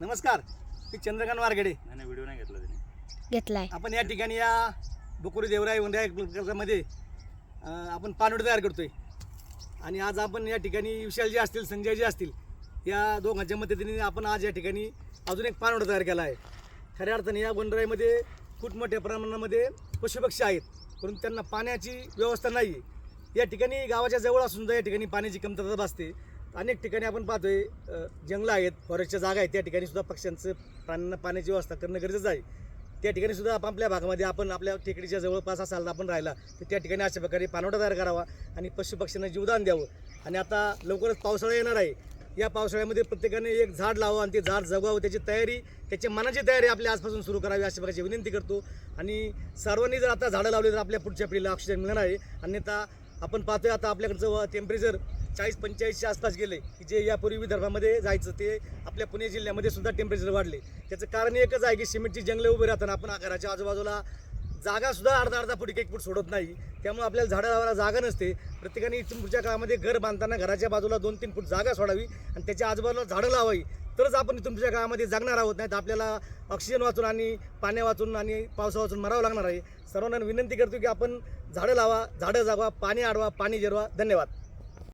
नमस्कार मी चंद्रकांत वारगडे. नाही व्हिडिओ नाही घेतला त्याने घेतलाय. आपण या ठिकाणी या बुकुरी देवराई उंड्या मध्ये आपण पानवड तयार करतोय. आणि आज आपण या ठिकाणी विशालजी असतील संजयजी असतील या दोघांच्या मदतीने आपण आज या ठिकाणी अजून एक पानवड तयार केला आहे. खऱ्या अर्थाने या वनराईमध्ये खूप मोठ्या प्रमाणामध्ये पशुपक्षी आहेत परंतु त्यांना पाण्याची व्यवस्था नाही आहे या ठिकाणी गावाच्या जवळ असून सुद्धा या ठिकाणी पाण्याची कमतरता भासते. अनेक ठिकाणी आपण पाहतोय जंगलं आहेत. फॉरेस्टच्या जागा आहेत. त्या ठिकाणी सुद्धा पक्ष्यांचं प्राण्यांना पाण्याची व्यवस्था करणं गरजेचं आहे. त्या ठिकाणी सुद्धा आपण आपल्या भागामध्ये आपण आपल्या टेकडीच्या जवळपास असाल तर आपण राहिला तर त्या ठिकाणी अशा प्रकारे पानवटा तयार करावा आणि पशुपक्ष्यांना जीवदान द्यावं. आणि आता लवकरच पावसाळा येणार आहे. या पावसाळ्यामध्ये प्रत्येकाने एक झाड लावावं आणि ते झाड जगवावं. त्याची तयारी त्याची मनाची तयारी आपल्या आजपासून सुरू करावी अशा प्रकारची विनंती करतो. आणि सर्वांनी जर आता झाडं लावली तर आपल्या पुढच्या पिढीला ऑक्सिजन मिळणार आहे. अन्यथा आपण पाहतोय आता आपल्याकडचं टेम्परेचर चाळीस पंचेचाळीसच्या आसपास गेले की जे यापूर्वी विदर्भामध्ये जायचं ते आपल्या पुणे जिल्ह्यामध्ये सुद्धा टेम्परेचर वाढले. त्याचं कारण एकच आहे की सिमेंटची जंगले उभे राहताना आपण घराच्या आजूबाजूला जागा सुद्धा अर्धा अर्धा फूट एक फूट सोडत नाही. त्यामुळे आपल्याला झाडं लावायला जागा नसते. प्रत्येकाने इथून पुढच्या काळामध्ये घर बांधताना घराच्या बाजूला दोन तीन फूट जागा सोडावी आणि त्याच्या आजूबाजूला झाडं लावावी. तरच आपण इथून पुढच्या काळामध्ये जगणार आहोत नाही तर आपल्याला ऑक्सिजन वाचून आणि पाण्या वाचून आणि पावसा वाचून मरावं लागणार आहे. सर्वांना विनंती करतो की आपण झाडं लावा झाडं जागवा पाणी आडवा पाणी जिरवा. धन्यवाद.